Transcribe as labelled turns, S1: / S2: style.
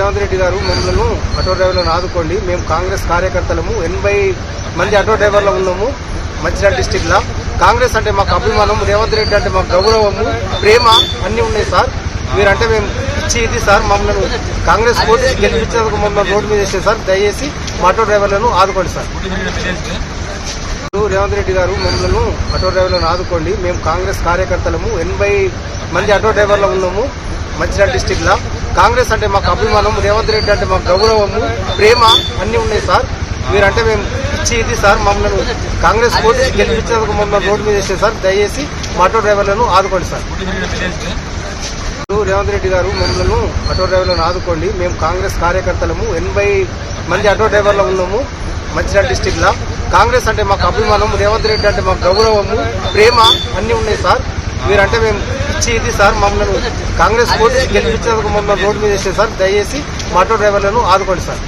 S1: రేవంత్ రెడ్డి గారు మమ్మల్ని ఆటో డ్రైవర్లను ఆదుకోండి. మేము కాంగ్రెస్ కార్యకర్తలము. ఎనభై మంది ఆటో డ్రైవర్లు ఉన్నాము మంచిర్యాల డిస్టిక్లో. కాంగ్రెస్ అంటే మాకు అభిమానం రేవంత్ రెడ్డి అంటే మాకు గౌరవము ప్రేమ అన్నీ ఉన్నాయి సార్. మీరంటే మేము ఇచ్చి ఇది సార్. మమ్మల్ని కాంగ్రెస్ పోటీ గెలిపించేందుకు మమ్మల్ని రోడ్డు మీద వేసే సార్. దయచేసి మా ఆటో డ్రైవర్లను ఆదుకోండి సార్. రేవంత్ రెడ్డి గారు మమ్మల్ని ఆటో డ్రైవర్లను ఆదుకోండి. మేము కాంగ్రెస్ కార్యకర్తలము. ఎనభై మంది ఆటో డ్రైవర్లు ఉన్నాము మంచిర్యాల డిస్టిక్లో. కాంగ్రెస్ అంటే మాకు అభిమానం రేవంత్ రెడ్డి అంటే మాకు గౌరవము ప్రేమ అన్ని ఉన్నాయి సార్. మీరంటే మేము ఇచ్చి ఇది సార్ మమ్మల్ని కాంగ్రెస్ కోటి గెలిపించినందుకు మమ్మల్ని రోడ్డు మీద వేసే సార్. దయచేసి ఆటో డ్రైవర్లను ఆదుకోండి సార్. రేవంత్ రెడ్డి గారు మమ్మల్ని ఆటో డ్రైవర్లను ఆదుకోండి. మేము కాంగ్రెస్ కార్యకర్తలము. ఎనభై మంది ఆటో డ్రైవర్లు ఉన్నాము మంచిర్యాల డిస్టిక్ లా కాంగ్రెస్ అంటే మాకు అభిమానం రేవంత్ రెడ్డి అంటే మాకు గౌరవము ప్రేమ అన్ని ఉన్నాయి సార్. మీరంటే మేము ఇచ్చి ఇది సార్ మమ్మల్ని కాంగ్రెస్ పోటీ గెలిపించినందుకు మమ్మల్ని రోడ్డు మీద వేసే సార్. దయచేసి మా ఆటో డ్రైవర్లను ఆదుకోండి సార్.